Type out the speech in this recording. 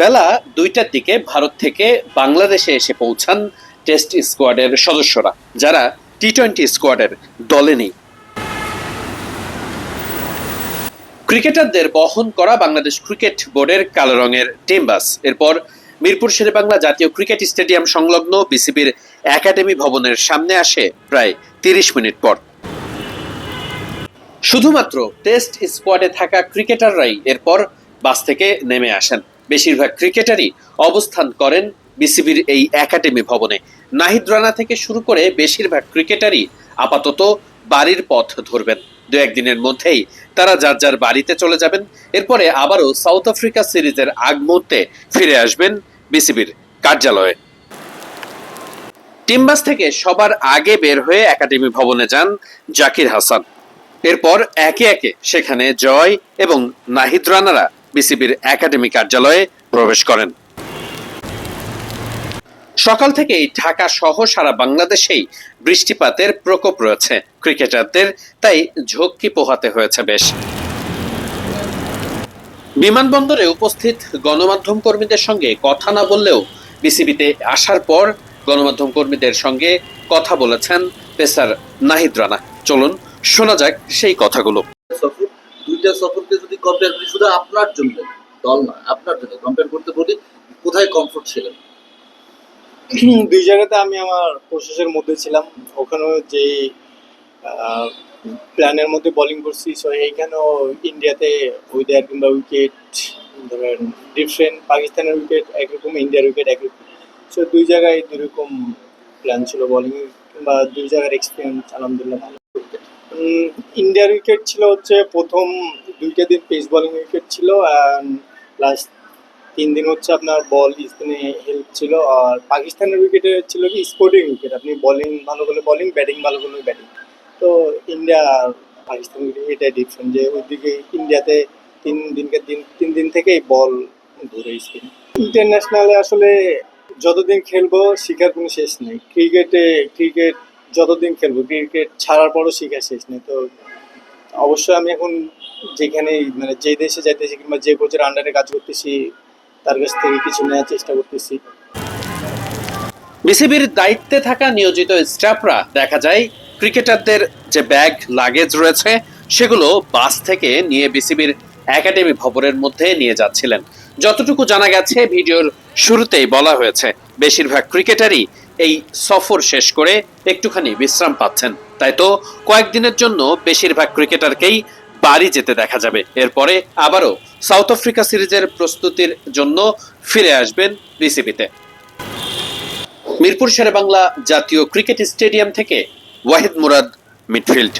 বেলা দুইটার দিকে ভারত থেকে বাংলাদেশে এসে পৌঁছান টেস্ট স্কোয়াডের সদস্যরা, যারা টি টোয়েন্টি স্কোয়াডের দলে নেই। ক্রিকেটারদের বহন করা বাংলাদেশ ক্রিকেট বোর্ডের কালো রঙের টিম বাস এরপর মিরপুর শেরেবাংলা জাতীয় ক্রিকেট স্টেডিয়াম সংলগ্ন বিসিবির একাডেমি ভবনের সামনে আসে প্রায় তিরিশ মিনিট পর। শুধুমাত্র টেস্ট স্কোয়াডে থাকা ক্রিকেটাররাই এরপর বাস থেকে নেমে আসেন। বেশিরভাগ ক্রিকেটারই অবস্থান করেন বিসিবির এই একাডেমি ভবনে। নাহিদ রানা থেকে শুরু করে বেশিরভাগ ক্রিকেটারই আপাতত বাড়ির পথ ধরবেন। দু একদিনের মধ্যেই তারা যার যার বাড়িতে চলে যাবেন। এরপরে আবারও সাউথ আফ্রিকা সিরিজের আগ মুহূর্তে ফিরে আসবেন বিসিবির কার্যালয়ে। টিমবাস থেকে সবার আগে বের হয়ে একাডেমি ভবনে যান জাকির হাসান। এরপর একে একে সেখানে জয় এবং নাহিদ রানারা বিসিবির একাডেমি কার্যালয়ে প্রবেশ করেন। সকাল থেকেই ঢাকা সহ সারা বাংলাদেশেই বৃষ্টিপাতের প্রকোপ রয়েছে। ক্রিকেটারদের তাই ঝক্কি পোহাতে হয়েছে বেশ। বিমানবন্দরে উপস্থিত গণমাধ্যম কর্মীদের সঙ্গে কথা না বললেও বিসিবিতে আসার পর গণমাধ্যম কর্মীদের সঙ্গে কথা বলেছেন পেসার নাহিদ রানা। চলুন, শোনা যাক সেই কথাগুলো। দুইটা সফরকে কম্পেয়ার করি, শুধু আপনার জন্য, দল না, আপনার জন্য কম্পেয়ার করতে বলি, কোথায় কমফোর্ট ছিলেন? দুই জায়গাতে আমি আমার প্রসেসের মধ্যে ছিলাম, ওখানেও যে প্ল্যানের মধ্যে বোলিং করছি সো এইখানেও ইন্ডিয়াতে উইদার কিংবা উইকেট ধরেন ডিফারেন্ট পাকিস্তানের উইকেট একরকম ইন্ডিয়ার উইকেট একরকম। সো দুই জায়গায় দুই রকম প্ল্যান ছিল বোলিং কিংবা দুই জায়গার এক্সপিরিয়েন্স আলহামদুলিল্লাহ ভালো। ইন্ডিয়ার উইকেট ছিল হচ্ছে প্রথম দুইটা দিন পেস বলিং উইকেট ছিল অ্যান্ড লাস্ট তিন দিন হচ্ছে আপনার বল স্পিনে হেল্প ছিল আর পাকিস্তানের উইকেটে ছিল কি স্পোর্টিং উইকেট আপনি বলিং ভালো করলে বলিং ব্যাটিং ভালো করলে ব্যাটিং তো ইন্ডিয়া আর পাকিস্তান এটাই ডিফারেন্ট যে ওইদিকে ইন্ডিয়াতে তিন দিনকে দিন তিন দিন থেকেই বল ধরে স্পিন ইন্টারন্যাশনালে আসলে যতদিন খেলব শেখার কোনো শেষ নেই। ক্রিকেটে ক্রিকেট যতদিন খেলব ক্রিকেট ছাড়ার পরও শেখার শেষ নেই। তো অবশ্যই আমি এখন যেখানেই মানে যে দেশে যাইতেছি কিংবা যে কোচের আন্ডারে কাজ করতেছি, তার কাছ থেকে কিছু নেওয়ার চেষ্টা করতেছি। বিসিবির দায়িত্বে থাকা নিয়োজিত স্টাফরা দেখা যায় ক্রিকেটারদের যে ব্যাগ লাগেজ রয়েছে, সেগুলো বাস থেকে নিয়ে বিসিবির একাডেমি ভবনের মধ্যে নিয়ে যাচ্ছিলেন। যতটুকু জানা গেছে, ভিডিওর শুরুতেই বলা হয়েছে, বেশিরভাগ ক্রিকেটারই এই সফর শেষ করে একটুখানি বিশ্রাম পাচ্ছেন। তাই তো কয়েকদিনের জন্য বেশিরভাগ ক্রিকেটারকেই বাড়ি যেতে দেখা যাবে। এরপরে আবারও সাউথ আফ্রিকা সিরিজের প্রস্তুতির জন্য ফিরে আসবেন বিসিবিতে। মিরপুর শেরে বাংলা জাতীয় ক্রিকেট স্টেডিয়াম থেকে ওয়াহিদ মুরাদ, মিডফিল্ড।